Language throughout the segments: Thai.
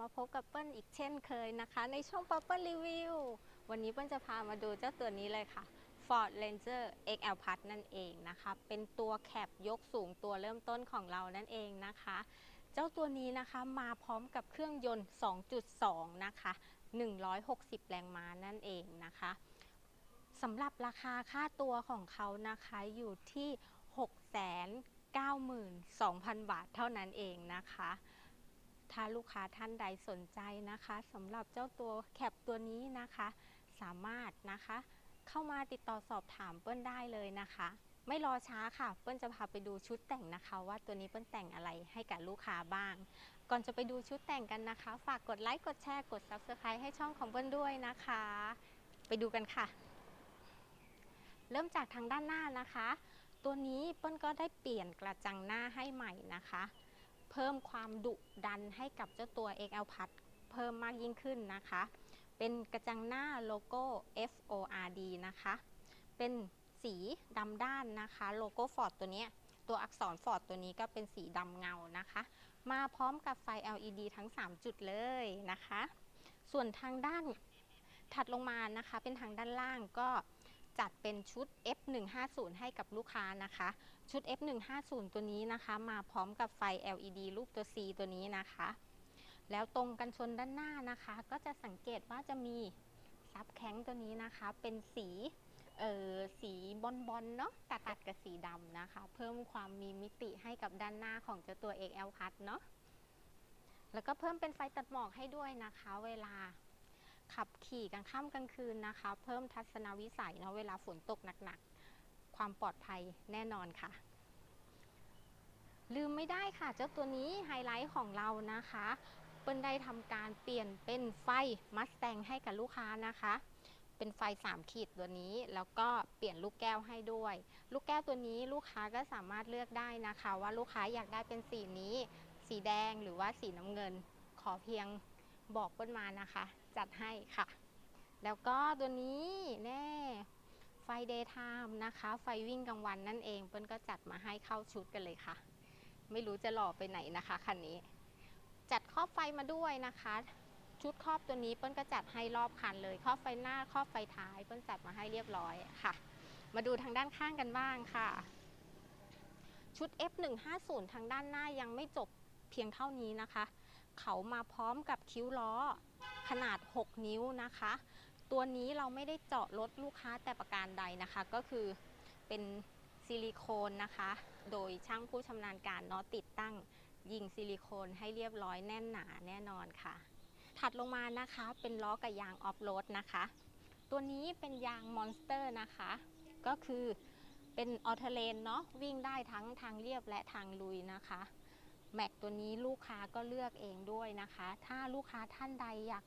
มาพบกับเปิ้ลอีกเช่นเคยนะคะ ในช่อง p u p เปิ้ลรีวิววันนี้เปิ้ลจะพามาดูเจ้าตัวนี้เลยค่ะ Ford Ranger XL Plus นั่นเองนะคะ เป็นตัวแคปยกสูงตัวเริ่มต้นของเรานั่นเองนะคะ เจ้าตัวนี้นะคะมาพร้อมกับเครื่องยนต์ 2.2 นะคะ 160 แรงม้านั่นเองนะคะสำหรับราคาค่าตัวของเขานะคะอยู่ที่ 692,000 บาทเท่านั้นเองนะคะ ถ้าลูกค้าท่านใดสนใจนะคะสำหรับเจ้าตัวแคปตัวนี้นะคะ สามารถนะคะ เข้ามาติดต่อสอบถามเปิ้ลได้เลยนะคะ ไม่รอช้าค่ะ เปิ้ลจะพาไปดูชุดแต่งนะคะ ว่าตัวนี้เปิ้ลแต่งอะไรให้กับลูกค้าบ้าง ก่อนจะไปดูชุดแต่งกันนะคะ ฝากกดไลค์กดแชร์กด Subscribe ให้ช่องของเปิ้ลด้วยนะคะ ไปดูกันค่ะ เริ่มจากทางด้านหน้านะคะ ตัวนี้เปิ้ลก็ได้เปลี่ยนกระจังหน้าให้ใหม่นะคะ เพิ่มความดุดันให้กับเจ้าตัว XL Plus เพิ่มมากยิ่งขึ้นนะคะ เป็นกระจังหน้าโลโก้ FORD นะคะ เป็นสีดำด้านนะคะ โลโก้ Ford ตัวนี้ ตัวอักษร Ford ตัวนี้ก็เป็นสีดำเงานะคะ มาพร้อมกับไฟ LED ทั้ง 3 จุดเลยนะคะ ส่วนทางด้านถัดลงมานะคะ เป็นทางด้านล่างก็ จัดเป็นชุด F150 ให้กับลูกค้านะคะ ชุด F150 ตัวนี้นะคะ มาพร้อมกับไฟ LED รูปตัว C ตัวนี้นะคะ แล้วตรงกันชนด้านหน้านะคะ ก็จะสังเกตว่าจะมีซับแข้งตัวนี้นะคะ เป็นสีเอ่อสีบอลบอลเนาะตัดตัดกับสีดำนะคะ เพิ่มความมีมิติให้กับด้านหน้าของเจ้าตัว XL Plus เนาะแล้วก็เพิ่มเป็นไฟตัดหมอกให้ด้วยนะคะ เวลา ขับขี่กลางค่ำกลางคืนนะคะ เพิ่มทัศนวิสัยเนาะเวลาฝนตกหนักๆ ความปลอดภัยแน่นอนค่ะ ลืมไม่ได้ค่ะ เจ้าตัวนี้ไฮไลท์ของเรานะคะเปิ้ลได้ทำการเปลี่ยนเป็นไฟมัสแตงให้กับลูกค้านะคะ เป็นไฟ 3 ขีดตัวนี้ แล้วก็เปลี่ยนลูกแก้วให้ด้วย ลูกแก้วตัวนี้ลูกค้าก็สามารถเลือกได้นะคะ ว่าลูกค้าอยากได้เป็นสีนี้ สีแดงหรือว่าสีน้ำเงิน ขอเพียงบอกเปิ้ลมานะคะ จัดให้ค่ะ แล้วก็ตัวนี้แน่ไฟ daytime นะคะ ไฟวิ่งกลางวันนั่นเองเปิ้ลก็จัดมาให้เข้าชุดกันเลยค่ะ ไม่รู้จะหล่อไปไหนนะคะคันนี้ จัดครอบไฟมาด้วยนะคะ ชุดครอบตัวนี้เปิ้ลก็จัดให้รอบคันเลยครอบไฟหน้าครอบไฟท้าย เปิ้ลจัดมาให้เรียบร้อยค่ะ มาดูทางด้านข้างกันบ้างค่ะ ชุด F150 ทางด้านหน้ายังไม่จบเพียงเท่านี้นะคะ เขามาพร้อมกับคิ้วล้อ ขนาด 6 นิ้วนะคะ ตัวนี้เราไม่ได้เจาะรถลูกค้าแต่ประการใดนะคะ ก็คือเป็นซิลิโคนนะคะ โดยช่างผู้ชำนาญการเนาะติดตั้งยิงซิลิโคนให้เรียบร้อยแน่นหนาแน่นอนค่ะ ถัดลงมานะคะเป็นล้อกับยางออฟโรดนะคะ ตัวนี้เป็นยางมอนสเตอร์นะคะ ก็คือเป็นออเทเลนเนาะวิ่งได้ทั้งทางเรียบและทางลุยนะคะ แม็กตัวนี้ลูกค้าก็เลือกเองด้วยนะคะ ถ้าลูกค้าท่านใดอยาก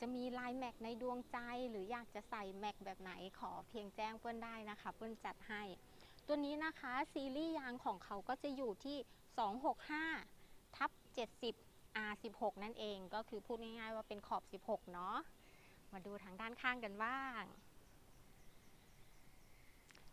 จะมีลายแม็กในดวงใจ หรืออยากจะใส่แม็กแบบไหนขอเพียงแจ้งเพื่อนได้นะคะเพื่อนจัดให้ ตัวนี้นะคะซีรีส์ยางของเขาก็จะอยู่ที่ 265 ทับ 70 R16 นั่นเองก็คือพูดง่ายๆว่าเป็นขอบ 16 เนาะมาดูทางด้านข้างกันบ้าง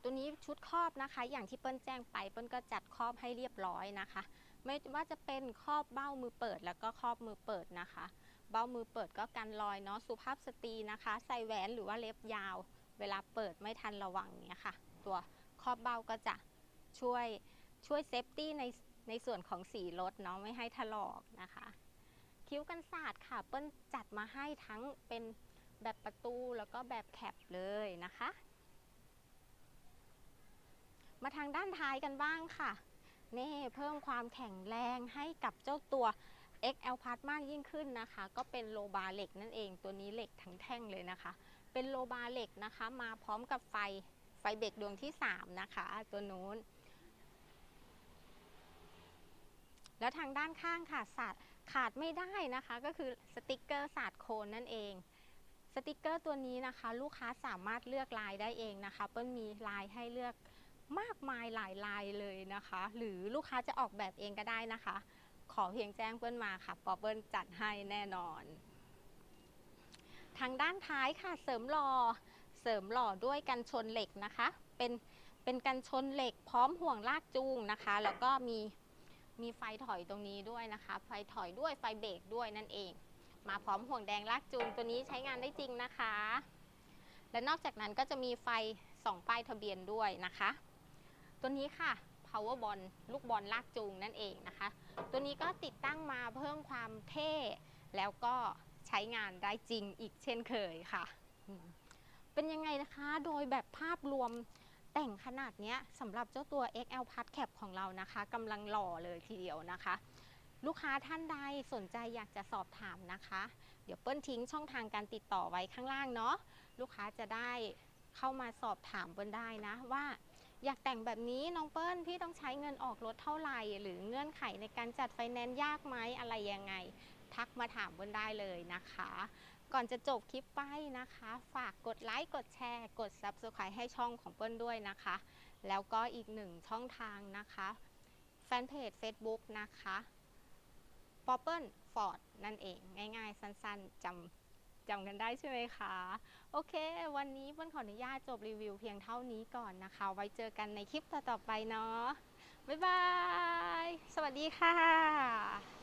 ตัวนี้ชุดครอบนะคะ อย่างที่เปิ้ลแจ้งไปเปิ้ลก็จัดครอบให้เรียบร้อยนะคะ ไม่ว่าจะเป็นครอบเบ้ามือเปิดแล้วก็ครอบมือเปิดนะคะ เบ้ามือเปิดก็กันรอยเนาะสุภาพสตรีนะคะ ใส่แหวนหรือว่าเล็บยาว เวลาเปิดไม่ทันระวังเนี้ยค่ะ ตัวครอบเบ้าก็จะช่วยช่วยเซฟตี้ในในส่วนของสีรถเนาะไม่ให้ถลอกนะคะ คิ้วกันศาสตร์ค่ะ เปิ้ลจัดมาให้ทั้งเป็นแบบประตูแล้วก็แบบแคปเลยนะคะ มาทางด้านท้ายกันบ้างค่ะ นี่เพิ่มความแข็งแรงให้กับเจ้าตัว XL Plus มากยิ่งขึ้นนะคะ ก็เป็นโลบาเหล็กนั่นเอง ตัวนี้เหล็กทั้งแท่งเลยนะคะ เป็นโลบาเหล็กนะคะ มาพร้อมกับไฟไฟเบรกดวงที่ 3 นะคะ ตัวนู้น แล้วทางด้านข้างค่ะศาสตร์ขาดไม่ได้นะคะ ก็คือสติกเกอร์ศาสตร์โคนนั่นเองสติกเกอร์ตัวนี้นะคะ ลูกค้าสามารถเลือกลายได้เองนะคะ เปิ้ลมีลายให้เลือกมากมายหลายลายเลยนะคะ หรือลูกค้าจะออกแบบเองก็ได้นะคะ ขอเพียงแจ้งเปิ้ลมาค่ะปอเปิ้ลจัดให้แน่นอน ทางด้านท้ายค่ะเสริมหล่อเสริมหล่อด้วยกันชนเหล็กนะคะ เป็นเป็นกันชนเหล็กพร้อมห่วงลากจูงนะคะ แล้วก็มีมีไฟถอยตรงนี้ด้วยนะคะ ไฟถอยด้วยไฟเบรกด้วยนั่นเอง มาพร้อมห่วงแดงลากจูงตัวนี้ใช้งานได้จริงนะคะ และนอกจากนั้นก็จะมีไฟ2ป้ายทะเบียนด้วยนะคะ ตัวนี้ค่ะ power ball ลูกบอลลากจูงนั่นเองนะคะ ตัวนี้ก็ติดตั้งมาเพิ่มความเท่ แล้วก็ใช้งานได้จริงอีกเช่นเคยค่ะ เป็นยังไงนะคะ โดยแบบภาพรวมแต่งขนาดเนี้ยสำหรับเจ้าตัว XL Plus Cap ของเรานะคะกำลังหล่อเลยทีเดียวนะคะ ลูกค้าท่านใดสนใจอยากจะสอบถามนะคะ เดี๋ยวเปิ้ลทิ้งช่องทางการติดต่อไว้ข้างล่างเนาะลูกค้าจะได้เข้ามาสอบถามเปิ้ลได้นะว่า อยากแต่งแบบนี้น้องเปิ้ลพี่ต้องใช้เงินออกรถเท่าไหร่ หรือเงื่อนไขในการจัดไฟแนนซ์ยากไหมอะไรยังไง ทักมาถามเปิ้ลได้เลยนะคะ ก่อนจะจบคลิปไปนะคะ ฝากกดไลค์กดแชร์กด Subscribe ให้ช่องของเปิ้ลด้วยนะคะ แล้วก็อีกหนึ่งช่องทางนะคะแฟนเพจ Facebook นะคะปอเปิลฟอร์ดนั่นเองง่ายๆ สั้นๆจำ จำกันได้ใช่ไหมคะ โอเค วันนี้เปิ้ลขออนุญาตจบรีวิวเพียงเท่านี้ก่อนนะคะ ไว้เจอกันในคลิปต่อๆไปเนาะบ๊ายบาย สวัสดีค่ะ